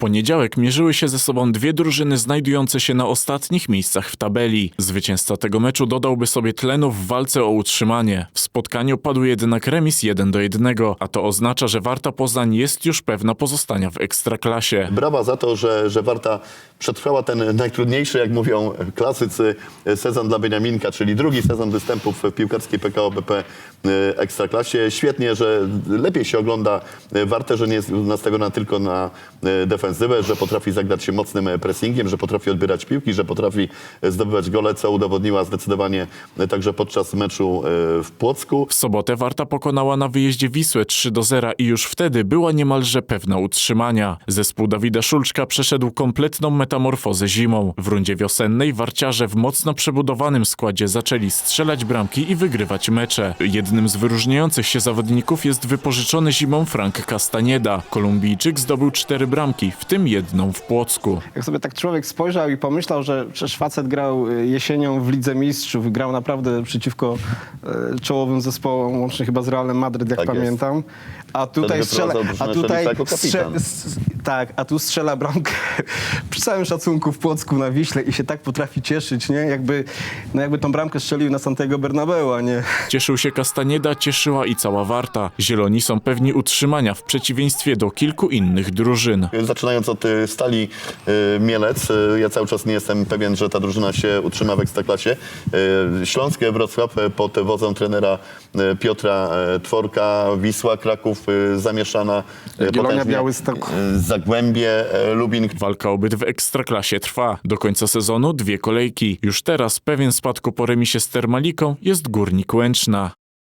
poniedziałek mierzyły się ze sobą dwie drużyny znajdujące się na ostatnich miejscach w tabeli. Zwycięzca tego meczu dodałby sobie tlenu w walce o utrzymanie. W spotkaniu padł jednak remis 1 do 1, a to oznacza, że Warta Poznań jest już pewna pozostania w ekstraklasie. Brawa za to, że, że Warta przetrwała ten najtrudniejszy, jak mówią klasycy, sezon dla Beniaminka, czyli drugi sezon występów w piłkarskiej PKO BP e, Ekstraklasie. Świetnie, że lepiej się ogląda Wartę, że nie jest nastawiona tylko na e, defensywę, że potrafi zagrać się mocnym pressingiem, że potrafi odbierać piłki, że potrafi zdobywać gole, co udowodniła zdecydowanie także podczas meczu e, w Płocku. W sobotę Warta pokonała na wyjeździe Wisłę 3 do 0 i już wtedy była niemalże pewna utrzymania. Zespół Dawida Szulczka przeszedł kompletną metamorfozę zimą. W rundzie wiosennej warciarze w mocno przebudowanym składzie zaczęli strzelać bramki i wygrywać mecze. Jednym z wyróżniających się zawodników jest wypożyczony zimą Frank Castanieda. Kolumbijczyk zdobył cztery bramki, w tym jedną w Płocku. Jak sobie tak człowiek spojrzał i pomyślał, że przecież facet grał y, jesienią w Lidze Mistrzów, grał naprawdę przeciwko y, czołowym zespołom, łącznie chyba z Realem Madryt, jak Tak jest. pamiętam. A tutaj strzela, a tutaj Szelifa jako kapitan. s- tak, a tu strzela bramkę przy całym szacunku w Płocku na Wiśle i się tak potrafi cieszyć, nie? Jakby, no jakby tą bramkę strzelił na Santiago Bernabeu, a nie Cieszył się Castanieda, cieszyła i cała Warta. Zieloni są pewni utrzymania w przeciwieństwie do kilku innych drużyn. Zaczynając od Stali y, Mielec, y, ja cały czas nie jestem pewien, że ta drużyna się utrzyma w Ekstraklasie. Y, Śląskie Wrocław pod wodzą trenera Piotra Tworka, Wisła, Kraków zamieszana. Jagiellonia, Białystok. Zagłębie, Lubin, Walka o byt w Ekstraklasie trwa. Do końca sezonu dwie kolejki. Już teraz pewien spadku po remisie z Termaliką jest Górnik Łęczna.